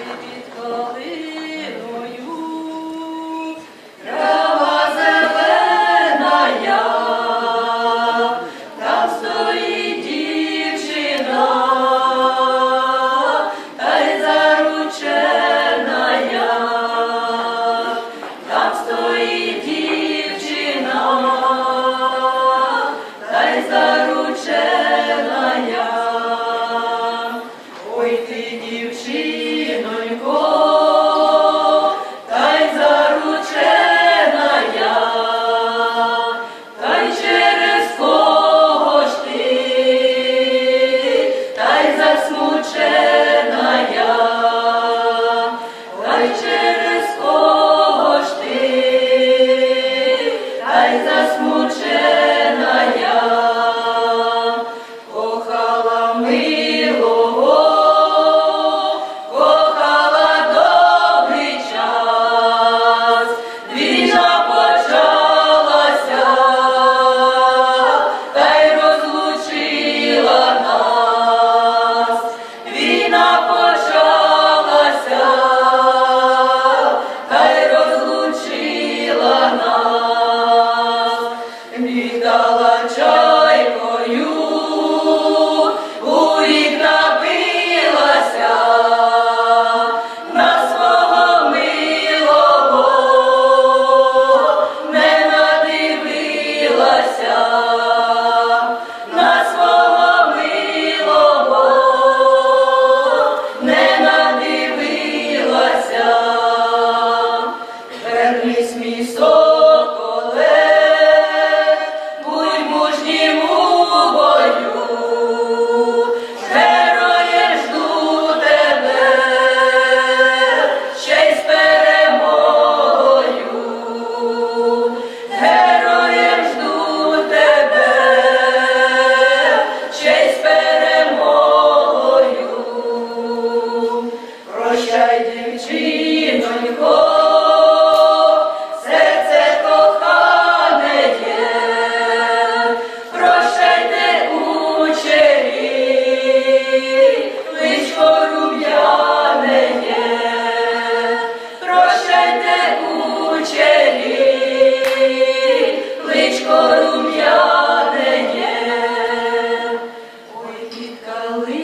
від калини Linda. що рум'яне є, ой, підкали.